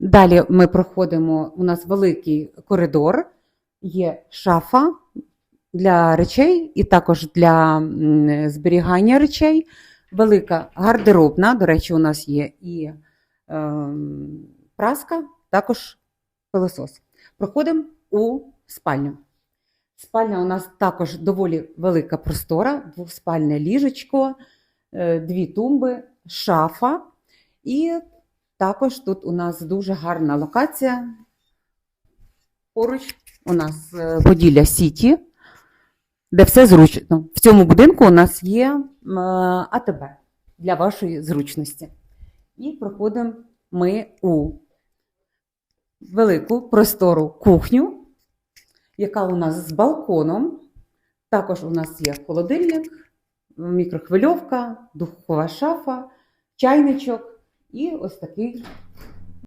Далі ми проходимо, у нас великий коридор, є шафа для речей і також для зберігання речей. Велика гардеробна, до речі, у нас є і ем, праска, також пилосос. Проходимо у спальню. Спальня у нас також доволі велика простора, двоспальне ліжечко, е, дві тумби, шафа. І також тут у нас дуже гарна локація. Поруч у нас е, Поділля Сіті, де все зручно. В цьому будинку у нас є АТБ для вашої зручності. І проходимо ми у велику простору кухню, яка у нас з балконом. Також у нас є холодильник, мікрохвильовка, духова шафа, чайничок і ось такий